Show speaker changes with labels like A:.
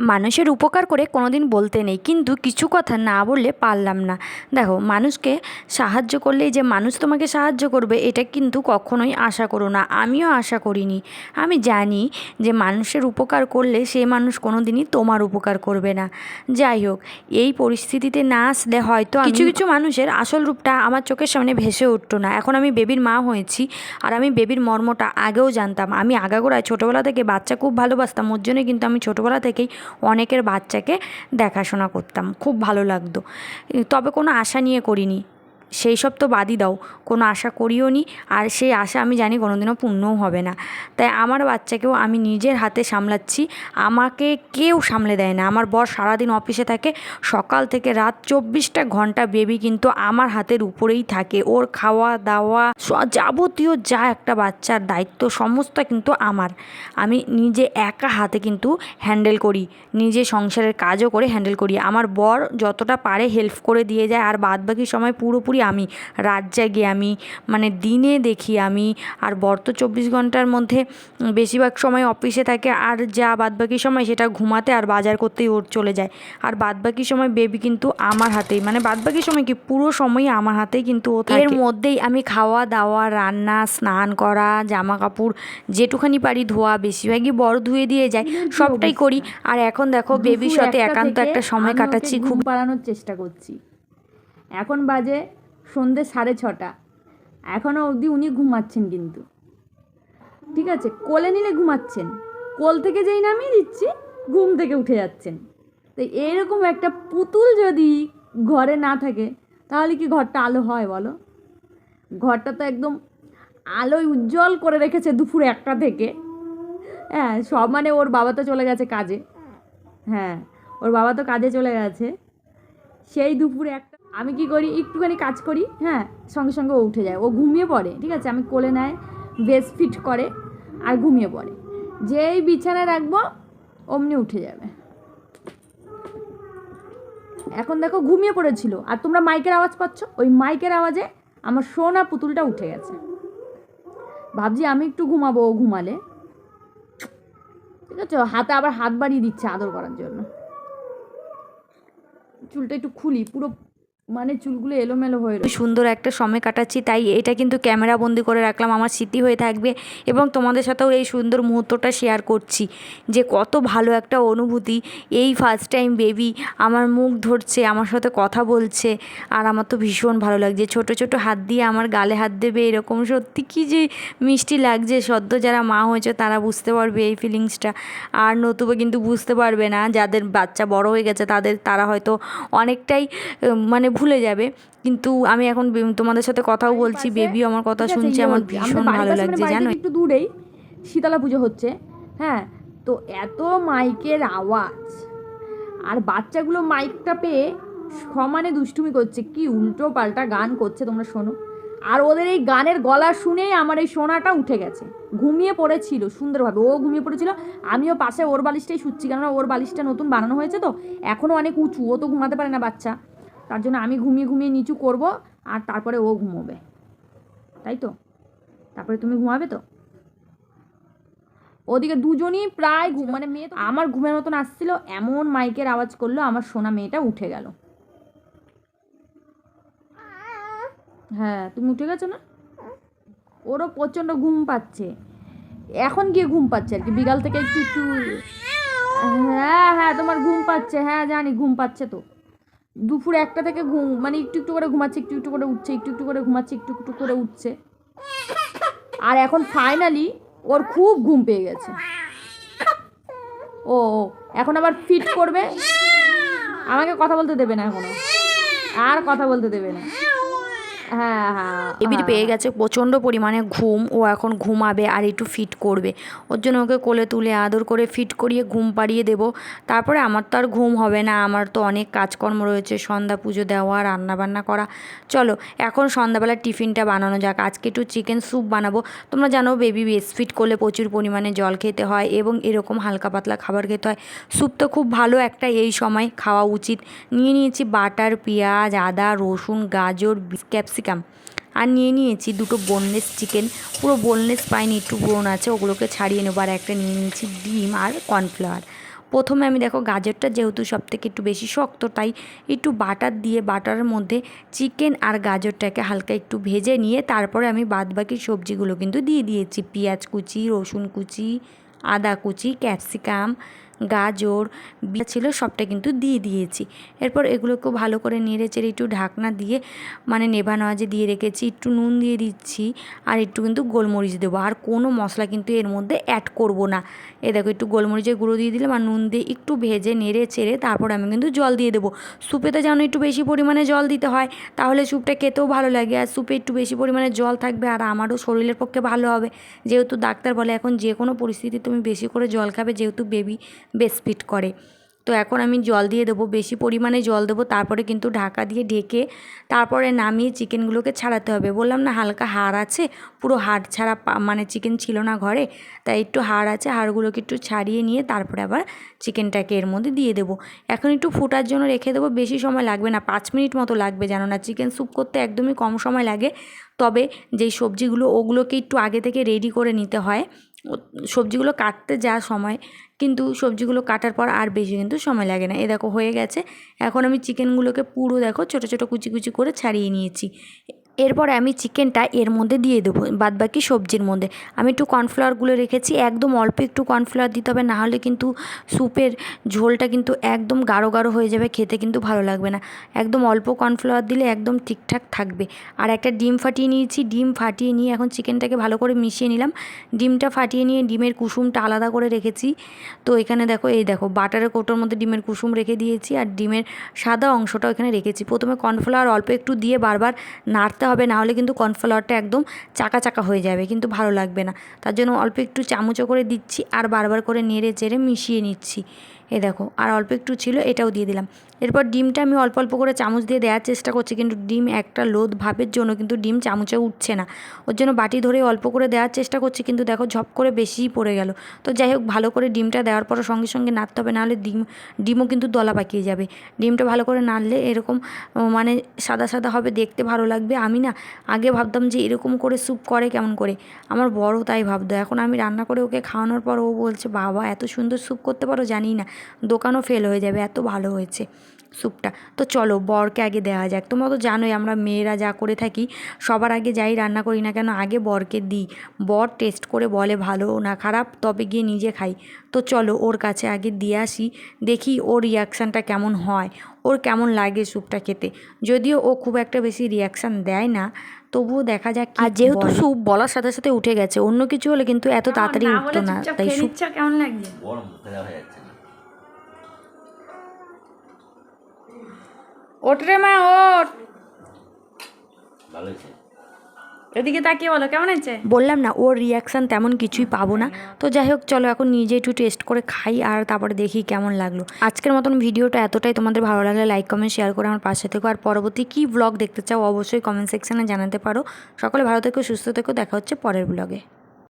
A: মানুষের উপকার করে কোনো দিন বলতে নেই, কিন্তু কিছু কথা না বললে পারলাম না। দেখো, মানুষকে সাহায্য করলেই যে মানুষ তোমাকে সাহায্য করবে, এটা কিন্তু কখনোই আশা করো না। আমিও আশা করিনি। আমি জানি যে মানুষের উপকার করলে সে মানুষ কোনো দিনই তোমার উপকার করবে না। যাই হোক, এই পরিস্থিতিতে না আসলে হয়তো কিছু কিছু মানুষের আসল রূপটা আমার চোখের সামনে ভেসে উঠতো না। এখন আমি বেবির মা হয়েছি আর আমি বেবির মর্মটা আগেও জানতাম। আমি আগাগোড়ায় ছোটোবেলা থেকে বাচ্চা খুব ভালোবাসতাম, ওর জন্যই কিন্তু আমি ছোটোবেলা থেকেই অনেকের বাচ্চাকে দেখাশোনা করতাম খুব ভালো লাগতো। তবে কোনো আশা নিয়ে করিনি। সেই সব তো বাদই দাও, কোনো আশা করিও নি। আর সেই আশা আমি জানি কোনো দিনও পূর্ণও হবে না। তাই আমার বাচ্চাকেও আমি নিজের হাতে সামলাচ্ছি। আমাকে কেউ সামলে দেয় না। আমার বর সারাদিন অফিসে থাকে, সকাল থেকে রাত চব্বিশটা ঘণ্টা বেবি কিন্তু আমার হাতের উপরেই থাকে। ওর খাওয়া দাওয়া যাবতীয় যা একটা বাচ্চার দায়িত্ব সমস্ত কিন্তু আমার। আমি নিজে একা হাতে কিন্তু হ্যান্ডেল করি। নিজে সংসারের কাজও করে হ্যান্ডেল করি। আমার বর যতটা পারে হেল্প করে দিয়ে যায়। আর বাদ বাকি সময় পুরোপুরি আমি। রাত জাগি আমি মানে দিনে দেখি আমি। আর বর তো চব্বিশ ঘণ্টার মধ্যে বেশিরভাগ সময় অফিসে থাকে। আর যা বাদবাকি সময় সেটা ঘুমাতে আর বাজার করতেই ওর চলে যায়। আর বাদবাকি সময় বেবি কিন্তু আমার হাতেই। মানে বাদবাকি সময় কি পুরো সময়ই আমার হাতেই কিন্তু ও এর মধ্যেই আমি খাওয়া দাওয়া রান্না স্নান করা জামা কাপড় যেটুখানি পারি ধোয়া বেশিরভাগই বড় ধুয়ে দিয়ে যায়। সবটাই করি। আর এখন দেখো বেবির সাথে একান্ত একটা সময় কাটাচ্ছি
B: ঘুম
A: খুব
B: পাড়ানোর চেষ্টা করছি। এখন বাজে সন্ধে সাড়ে ছটা। এখনও অবধি উনি ঘুমাচ্ছেন কিন্তু। ঠিক আছে, কোলে নিলে ঘুমাচ্ছেন। কোল থেকে যেই নামিয়ে দিচ্ছি, ঘুম থেকে উঠে যাচ্ছেন। তো এরকম একটা পুতুল যদি ঘরে না থাকে, তাহলে কি ঘরটা আলো হয় বলো? ঘরটা তো একদম আলোয় উজ্জ্বল করে রেখেছে দুপুর একটা থেকে। হ্যাঁ সব মানে ওর বাবা তো চলে গেছে কাজে। হ্যাঁ ওর বাবা তো কাজে চলে গেছে। সেই দুপুরে একটা আমি কি করি? একটুখানি কাজ করি হ্যাঁ? সঙ্গে সঙ্গে ও উঠে যায়। ও ঘুমিয়ে পড়ে, ঠিক আছে? আমি কোলে নেয়, বেস ফিট করে আর ঘুমিয়ে পড়ে। যেই বিছানায় রাখব, অমনি উঠে যাবে। এখন দেখো ঘুমিয়ে পড়েছিল। আর তোমরা মাইকের আওয়াজ পাচ্ছ? ওই মাইকের আওয়াজে আমার সোনা পুতুলটা উঠে গেছে। ভাবছি আমি একটু ঘুমাবো, ও ঘুমালে। ঠিক আছে? হাতে আবার হাত বাড়িয়ে দিচ্ছে আদর করার জন্য। চুলটা একটু খুলি, পুরো মানে চুলগুলো এলোমেলো হয়ে
A: সুন্দর একটা সময় কাটাচ্ছি, তাই এটা কিন্তু ক্যামেরা বন্দি করে রাখলাম, আমার স্মৃতি হয়ে থাকবে এবং তোমাদের সাথেও এই সুন্দর মুহূর্তটা শেয়ার করছি যে কত ভালো একটা অনুভূতি। এই ফার্স্ট টাইম বেবি আমার মুখ ধরছে, আমার সাথে কথা বলছে আর আমার তো ভীষণ ভালো লাগছে। ছোট ছোট হাত দিয়ে আমার গালে হাত দেবে এরকম সত্যি কি যে মিষ্টি লাগছে। সদ্য যারা মা হয়েছে তারা বুঝতে পারবে এই ফিলিংসটা আর নতুবা কিন্তু বুঝতে পারবে না, যাদের বাচ্চা বড় হয়ে গেছে তাদের, তারা হয়তো অনেকটাই মানে ভুলে যাবে। কিন্তু আমি এখন তোমাদের সাথে কথাও বলছি বেবিও আমার কথা শুনছে আমার ভীষণ ভালো
B: মানে
A: লাগছে জানো?
B: একটু দূরেই শীতলা পুজো হচ্ছে হ্যাঁ তো এত মাইকের আওয়াজ। আর বাচ্চাগুলো মাইকটা পেয়ে সমানে দুষ্টুমি করছে কি উল্টো পাল্টা গান করছে তোমরা শোনো। আর ওদের এই গানের গলা শুনেই আমার এই সোনাটা উঠে গেছে ঘুমিয়ে পড়েছিল সুন্দরভাবে ও ঘুমিয়ে পড়েছিল আমিও পাশে ওর বালিশটাই শুচ্ছি কেননা ওর বালিশটা নতুন বানানো হয়েছে তো এখনও অনেক উঁচু ও তো ঘুমাতে পারে না বাচ্চা। তার জন্য আমি ঘুমিয়ে ঘুমিয়ে নিচু করব, আর তারপরে ও ঘুমোবে। তাই তো? তারপরে তুমি ঘুমাবে তো? ওদিকে দুজনই প্রায় ঘুম মানে মেয়ে আমার ঘুমের মতন আসছিল, এমন মাইকের আওয়াজ করল, আমার সোনা মেয়েটা উঠে গেল। হ্যাঁ তুমি উঠে গেছো না? ওরও প্রচণ্ড ঘুম পাচ্ছে। এখন গিয়ে ঘুম পাচ্ছে আর কি, বিকাল থেকে একটু একটু হ্যাঁ হ্যাঁ তোমার ঘুম পাচ্ছে হ্যাঁ জানি, ঘুম পাচ্ছে তো। দুপুর একটা থেকে ঘুম মানে একটু একটু করে ঘুমাচ্ছে, একটু একটু করে উঠছে, একটু একটু করে ঘুমাচ্ছে, একটু একটু করে উঠছে। আর এখন ফাইনালি ওর খুব ঘুম পেয়ে গেছে। ও এখন আবার ফিট করবে? আমাকে কথা বলতে দেবে না এখনও? আর কথা বলতে দেবে না। হ্যাঁ হ্যাঁ
A: বেবির পেয়ে গেছে প্রচণ্ড পরিমাণে ঘুম ও এখন ঘুমাবে আর একটু ফিট করবে। ওর জন্য ওকে কোলে তুলে আদর করে ফিট করিয়ে ঘুম পাড়িয়ে দেব। তারপরে আমার তো আর ঘুম হবে না আমার তো অনেক কাজকর্ম রয়েছে সন্ধ্যা পুজো দেওয়া রান্না বান্না করা। চলো এখন সন্ধ্যাবেলা টিফিনটা বানানো যাক। আজকে একটু চিকেন স্যুপ বানাবো। তোমরা জানো বেবি বেস্ট ফিট করলে প্রচুর পরিমাণে জল খেতে হয় এবং এরকম হালকা পাতলা খাবার খেতে হয়। স্যুপ তো খুব ভালো একটা এই সময় খাওয়া উচিত। নিয়ে নিয়েছি বাটার পেঁয়াজ আদা রসুন গাজর ক্যাপসিকাম। আর নিয়ে নিয়েছি দুটো বোনলেস চিকেন পুরো বোনলেস পাইনি, একটু ব্রোন আছে, ওগুলোকে ছাড়িয়ে নেব। আর একটা নিয়ে নিয়েছি ডিম আর কর্নফ্লাওয়ার প্রথমে আমি দেখো গাজরটা যেহেতু সব থেকে একটু বেশি শক্ত, তাই একটু বাটার দিয়ে, বাটারের মধ্যে চিকেন আর গাজরটাকে হালকা একটু ভেজে নিয়ে, তারপরে আমি বাদবাকি সবজিগুলো কিন্তু দিয়ে দিয়েছি। পেঁয়াজ কুচি, রসুন কুচি, আদা কুচি, ক্যাপসিকাম গাজর ছিল সবটা কিন্তু দিয়ে দিয়েছি। এরপর এগুলোকেও ভালো করে নেড়ে চেড়ে একটু ঢাকনা দিয়ে মানে আজে দিয়ে রেখেছি, একটু নুন দিয়ে দিচ্ছি আর একটু কিন্তু গোলমরিচ দেবো। আর কোনো মশলা কিন্তু এর মধ্যে অ্যাড করব না। এ দেখো একটু গোলমরিচের গুঁড়ো দিয়ে দিলাম আর নুন দিয়ে একটু ভেজে নেড়ে চেড়ে তারপর আমি কিন্তু জল দিয়ে দেবো। স্যুপেতে যেন একটু বেশি পরিমাণে জল দিতে হয়, তাহলে স্যুপটা খেতেও ভালো লাগে। আর স্যুপে একটু বেশি পরিমাণে জল থাকবে আর আমারও শরীরের পক্ষে ভালো হবে। যেহেতু ডাক্তার বলে এখন যে কোনো পরিস্থিতি তুমি বেশি করে জল খাবে, যেহেতু বেবি বেসপিট করে। তো এখন আমি জল দিয়ে দেবো, বেশি পরিমাণে জল দেবো, তারপরে কিন্তু ঢাকা দিয়ে ঢেকে তারপরে নামিয়ে চিকেনগুলোকে ছাড়াতে হবে। বললাম না হালকা হাড় আছে, পুরো হাড় ছাড়া মানে চিকেন ছিল না ঘরে, তাই একটু হাড় আছে, হাড়গুলোকে একটু ছাড়িয়ে নিয়ে তারপরে আবার চিকেনটাকে এর মধ্যে দিয়ে দেবো। এখন একটু ফোটার জন্য রেখে দেবো, বেশি সময় লাগবে না, পাঁচ মিনিট মতো লাগবে জানো না, চিকেন স্যুপ করতে একদমই কম সময় লাগে। তবে যেই সবজিগুলো, ওগুলোকে একটু আগে থেকে রেডি করে নিতে হয়। সবজিগুলো কাটতে যা সময়, কিন্তু সবজিগুলো কাটার পর আর বেশি কিন্তু সময় লাগে না। এ দেখো হয়ে গেছে। এখন আমি চিকেনগুলোকে পুরো দেখো ছোটো ছোটো, কুচি কুচি করে ছাড়িয়ে নিয়েছি। এরপরে আমি চিকেনটা এর মধ্যে দিয়ে দেবো, বাদবাকি সবজির মধ্যে। আমি একটু কর্নফ্লাওয়ারগুলো রেখেছি, একদম অল্প একটু কর্নফ্লাওয়ার দিতে হবে, নাহলে কিন্তু স্যুপের ঝোলটা কিন্তু একদম গাঢ় গাঢ় হয়ে যাবে, খেতে কিন্তু ভালো লাগবে না। একদম অল্প কর্নফ্লাওয়ার দিলে একদম ঠিকঠাক থাকবে। আর একটা ডিম ফাটিয়ে নিয়েছি, ডিম ফাটিয়ে নিয়ে এখন চিকেনটাকে ভালো করে মিশিয়ে নিলাম। ডিমটা ফাটিয়ে নিয়ে ডিমের কুসুমটা আলাদা করে রেখেছি। তো এখানে দেখো, এই দেখো, বাটারের কৌটোর মধ্যে ডিমের কুসুম রেখে দিয়েছি, আর ডিমের সাদা অংশটাও এখানে রেখেছি। প্রথমে কর্নফ্লাওয়ার অল্প একটু দিয়ে বারবার নাড়তে হবে, নাহলে কিন্তু কর্নফ্লাওয়ারটা একদম চাকা চাকা হয়ে যাবে, কিন্তু ভালো লাগবে না। তার জন্য অল্প একটু চামচও করে দিচ্ছি, আর বারবার করে নেড়ে চেড়ে মিশিয়ে নিচ্ছি। এ দেখো, আর অল্প একটু ছিল, এটাও দিয়ে দিলাম। এরপর ডিমটা আমি অল্প অল্প করে চামচ দিয়ে দেওয়ার চেষ্টা করছি, কিন্তু ডিম একটা লোদ ভাবের জন্য কিন্তু ডিম চামচে উঠছে না। ওর জন্য বাটি ধরে অল্প করে দেওয়ার চেষ্টা করছি, কিন্তু দেখো ঝপ করে বেশিই পড়ে গেল। তো যাই হোক, ভালো করে ডিমটা দেওয়ার পর সঙ্গে সঙ্গে নাড়তে হবে, নাহলে ডিম, ডিমও কিন্তু দলা পাকিয়ে যাবে। ডিমটা ভালো করে নাড়লে এরকম মানে সাদা সাদা হবে, দেখতে ভালো লাগবে। আমি না আগে ভাবতাম যে এরকম করে স্যুপ করে কেমন করে। আমার বড় তাই ভাবতো। এখন আমি রান্না করে ওকে খাওয়ানোর পর ও বলছে, বাবা, এত সুন্দর স্যুপ করতে পারো? জানি না দোকানও ফেল হয়ে যাবে, এত ভালো হয়েছে। স্যুপটা। তো চলো বরকে আগে দেওয়া যাক। তোমরা তো জানোই আমরা মেয়েরা যা করে থাকি সবার আগে যাই রান্না করি না কেন আগে বরকে দিই। বর টেস্ট করে বলে ভালো না খারাপ তবে গিয়ে নিজে খাই। তো চলো ওর কাছে আগে দিয়ে আসি দেখি ওর রিয়াকশানটা কেমন হয় ওর কেমন লাগে স্যুপটা খেতে। যদিও ও খুব একটা বেশি রিয়াকশান দেয় না তবুও দেখা যাক আর যেহেতু স্যুপ বলার সাথে সাথে উঠে গেছে অন্য কিছু হলে কিন্তু এত তাড়াতাড়ি উঠতো না তাই স্যুপ
B: কেমন লাগছে ওঠ রে মা ওঠ। এদিকে তাকিয়ে বলো কেমন আছে
A: বললাম না ওর রিয়াকশান তেমন কিছুই পাবো না। তো যাই হোক চলো এখন নিজে একটু টেস্ট করে খাই আর তারপরে দেখি কেমন লাগল। আজকের মতন ভিডিওটা এতটাই। তোমাদের ভালো লাগলে লাইক কমেন্ট শেয়ার করে আমার পাশে থেকো। আর পরবর্তী কী ব্লগ দেখতে চাও অবশ্যই কমেন্ট সেকশানে জানাতে পারো। সকলে ভালো থেকো সুস্থ থেকো। দেখা হচ্ছে পরের ব্লগে